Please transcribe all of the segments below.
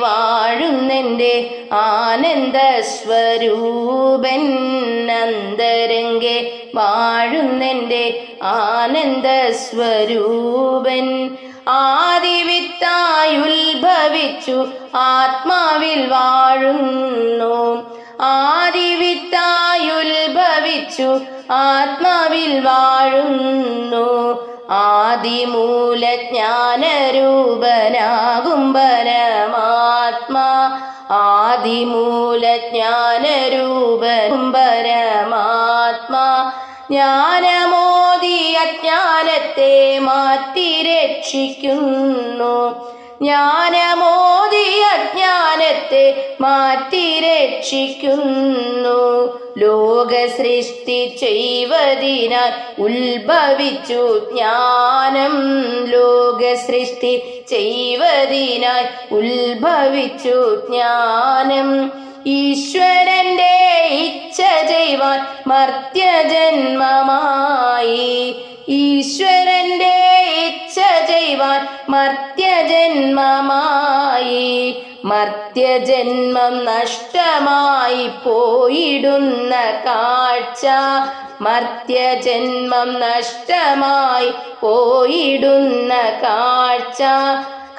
വാഴുന്നെന്റെ ആനന്ദ സ്വരൂപൻ അന്തരംഗേ വാഴുന്നെന്റെ ആനന്ദ സ്വരൂപൻ ആദിവിത്തായുത്ഭവിച്ചു ആത്മാവിൽ വാഴുന്നു. ആദിവിത്തായുത്ഭവിച്ചു ആത്മാവിൽ വാഴുന്നു. ആദിമൂലജ്ഞാനരൂപനാകും പരമാത്മാ ആദിമൂലജ്ഞാനരൂപനും പരമാത്മാ ജ്ഞാനമോദി അജ്ഞാനത്തെ മാറ്റി രക്ഷിക്കുന്നു ജ്ഞാനമോദി അജ്ഞാനത്തെ മാറ്റി രക്ഷിക്കുന്നു. ലോക സൃഷ്ടി ചെയ്വതിനാൽ ഉത്ഭവിച്ചു ജ്ഞാനം. ലോക സൃഷ്ടി ചെയ്വതിനാൽ ഉത്ഭവിച്ചു ജ്ഞാനം. ഈശ്വരന്റെ ഇച്ഛ ചെയ്യുവാൻ മർത്യജന്മമായി. ഈശ്വരന്റെ ചെയ്യുവാൻ മർത്യജന്മമായി. മർത്യജന്മം നഷ്ടമായി പോയിടുന്ന കാഴ്ച മർത്യജന്മം നഷ്ടമായി പോയിടുന്ന കാഴ്ച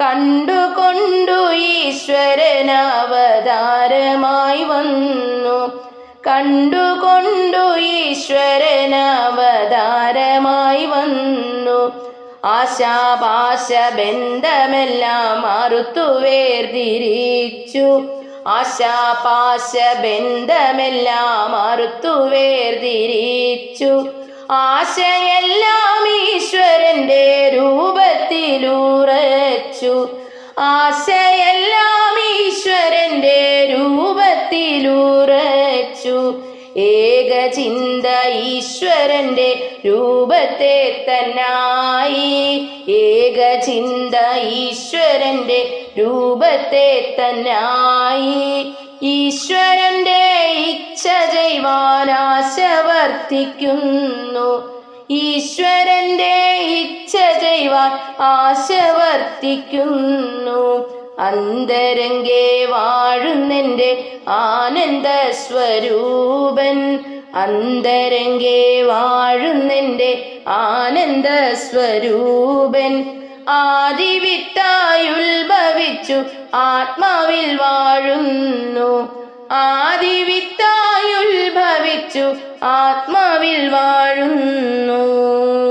കണ്ടുകൊണ്ടു ഈശ്വരൻ അവതാരമായി വന്നു. കണ്ടുകൊണ്ടു ഈശ്വരൻ അവതാരമായി വന്നു. ആശാപാശ ബന്ധമെല്ലാം മറുത്തു വേർതിരിച്ചു. ആശാപാശ ബന്ധമെല്ലാം മറുത്തു വേർതിരിച്ചു. ആശയെല്ലാം ഈശ്വരന്റെ രൂപത്തിലുറച്ചു. ആശയെല്ലാം ഈശ്വരന്റെ രൂപത്തിലുറച്ചു. ഏകചിന്ത ഈശ്വരന്റെ രൂപത്തെ തന്നായി ഏകചിന്ത ഈശ്വരന്റെ രൂപത്തെ തന്നായി. ഈശ്വരന്റെ ഇച്ഛ ജൈവാനാശവർത്തിക്കുന്നു. വർത്തിക്കുന്നു ഈശ്വരന്റെ ഇച്ഛ ചെയ്യുവാൻ ആശ വർത്തിക്കുന്നു അന്തരംഗേ വാഴുന്നെന്റെ ആനന്ദ സ്വരൂപൻ അന്തരംഗെ വാഴുന്നെന്റെ ആനന്ദ സ്വരൂപൻ ആദിവിത്തായുത്ഭവിച്ചു ആത്മാവിൽ വാഴുന്നു. ആദിവിത്തായുത്ഭവിച്ചു ആത്മാവിൽ വാഴുന്നു.